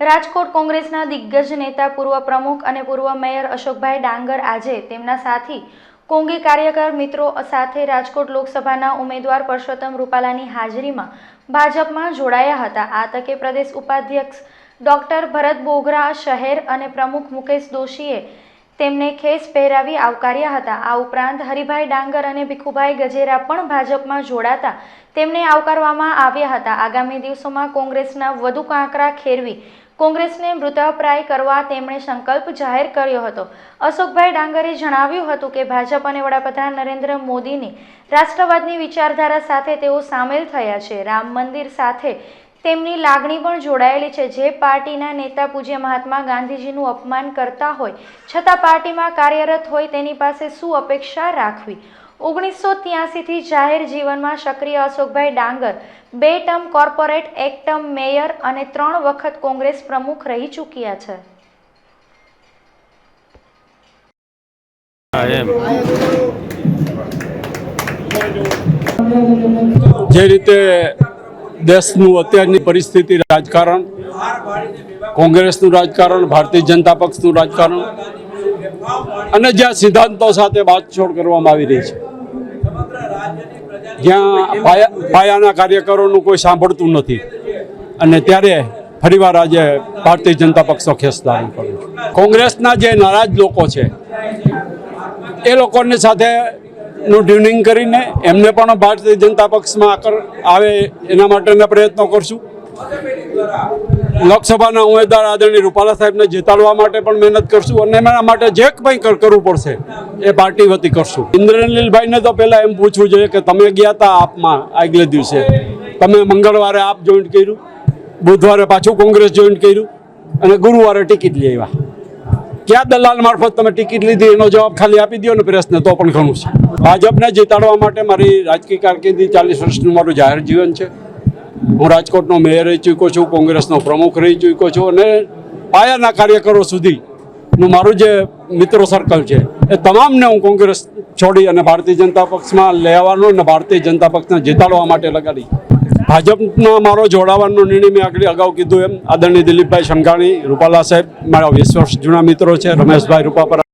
રાજકોટ કોંગ્રેસના દિગ્ગજ નેતા, પૂર્વ પ્રમુખ અને પૂર્વ મેયર અશોકભાઈ ડાંગર આજે તેમના સાથી, કોંગી કાર્યકર મિત્રો સાથે રાજકોટ લોકસભાના ઉમેદવાર પરસોત્તમ રૂપાલાની હાજરીમાં ભાજપમાં જોડાયા હતા. આ તકે પ્રદેશ ઉપાધ્યક્ષ ડોક્ટર ભરત બોગરા, શહેર અને પ્રમુખ મુકેશ દોશીએ તેમને ખેસ પહેરાવી આવકાર્યા હતા. આ ઉપરાંત હરિભાઈ ડાંગર અને ભીખુભાઈ ગજેરા પણ ભાજપમાં જોડાતા તેમને આવકારવામાં આવ્યા હતા. આગામી દિવસોમાં કોંગ્રેસના વધુ કાંકરા ખેરવી કોંગ્રેસને મૃતપ્રાય કરવા તેમણે સંકલ્પ જાહેર કર્યો હતો. અશોકભાઈ ડાંગરે જણાવ્યું હતું કે ભાજપ અને વડાપ્રધાન નરેન્દ્ર મોદીની રાષ્ટ્રવાદની વિચારધારા સાથે તેઓ સામેલ થયા છે. રામ મંદિર સાથે તેમની લાગણી પણ જોડાયેલી છે. જે પાર્ટીના નેતા પૂજ્ય મહાત્મા ગાંધીજીનું અપમાન કરતા હોય, છતાં પાર્ટીમાં કાર્યરત હોય તેની પાસે શું અપેક્ષા રાખવી? ઓગણીસો ત્યાસીથી જાહેર જીવનમાં સક્રિય અશોકભાઈ ડાંગર બે ટર્મ કોર્પોરેટ એક ટર્મ મેયર અને ત્રણ વખત કોંગ્રેસ પ્રમુખ રહી ચૂક્યા છે. જે રીતે દેશનું અત્યારની પરિસ્થિતિ રાજકારણ કોંગ્રેસનું રાજકારણ ભારતીય જનતા પક્ષનું રાજકારણ અને જ્યાં સિદ્ધાંતો સાથે બાતછોડ કરવામાં આવી રહી છે. જ્યાં પાયા પાયાના કાર્યકરોનું કોઈ સાંભળતું નથી. અને ત્યારે ફરીવાર આજે ભારતીય જનતા પક્ષનો ખેસ ધારણ કર્યો કોંગ્રેસના જે નારાજ લોકો છે એ લોકોની સાથે નું ટ્યુનિંગ કરીને એમને પણ ભારતીય જનતા પક્ષમાં આકર આવે એના માટેના પ્રયત્નો કરશું. લોકસભાના ઉમેદવાર આદરણીય રૂપાલા સાહેબને જીતાડવા માટે પણ મહેનત કરશું અને એના માટે જે કંઈ કરવું પડશે, એ પાર્ટી વતી કરશું. ઇન્દ્રનીલભાઈને તો પહેલાં એમ પૂછવું જોઈએ કે તમે ગયા હતા આપમાં આગલે દિવસે? તમે મંગળવારે આપ જોઈન્ટ કર્યું? બુધવારે પાછું કોંગ્રેસ જોઈન કર્યું? અને ગુરુવારે ટિકિટ લઈ આવ્યા. ક્યાં દલાલ મારફત તમે ટિકિટ લીધી? એનો જવાબ ખાલી આપી દો ને પ્રેસને તો પણ ઘણું છે. ભાજપને જીતાડવા માટે મારી રાજકીય કારકિર્દી ચાલીસ વર્ષનું મારું જાહેર જીવન છે. હું રાજકોટનો મેયર રહી ચૂક્યો છું, કોંગ્રેસનો પ્રમુખ રહી ચૂક્યો છું અને પાયાના કાર્યકરો સુધીનું મારું જે મિત્રો સર્કલ છે, એ તમામને હું કોંગ્રેસ છોડી અને ભારતીય જનતા પક્ષમાં લેવાનો અને ભારતીય જનતા પક્ષને જીતાડવા માટે લગાડી. ભાજપના મારો જોડાવાનો નિર્ણય મેં આગળ અગાઉ કીધું એમ. આદરણીય દિલીપભાઈ શંઘાણી રૂપાલા સાહેબ, મારા વીસ વર્ષ જૂના મિત્રો છે, રમેશભાઈ રૂપાપરા.